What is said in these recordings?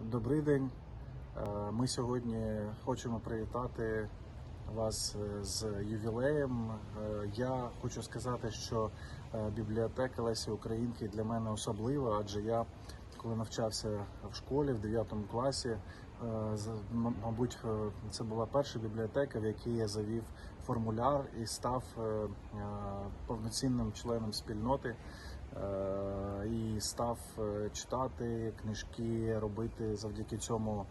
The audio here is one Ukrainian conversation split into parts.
Добрий день. Е, Ми сьогодні хочемо привітати вас е, з ювілеєм. Е, Я хочу сказати, що бібліотека Лесі Українки для мене особлива, адже я, коли навчався в школі в 9 класі, мабуть, це була перша бібліотека, в якій я завів формуляр і став повноцінним членом спільноти. Е, і став е, читати книжки, робити завдяки цьому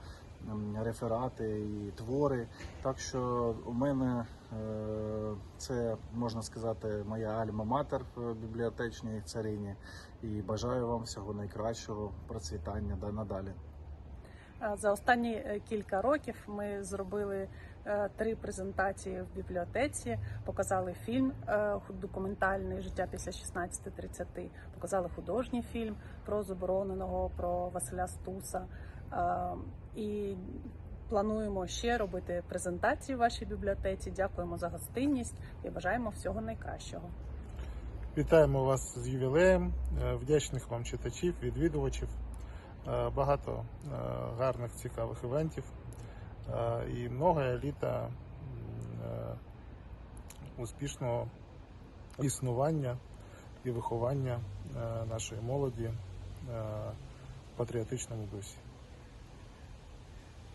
реферати і твори. Так що у мене е, це можна сказати моя альма-матер в бібліотечній царині. І бажаю вам всього найкращого процвітання да надалі. За останні кілька років ми зробили три презентації в бібліотеці, показали фільм е, документальний життя після 16.30, показали художній фільм про забороненого про Василя Стуса. Е, І плануємо ще робити презентації в вашій бібліотеці. Дякуємо за гостинність і бажаємо всього найкращого. Вітаємо вас з ювілеєм, е, вдячних вам читачів, відвідувачів, е, багато е, гарних цікавих івентів е, і много літа е, успішного існування і виховання е, нашої молоді е, в патріотичному дусі.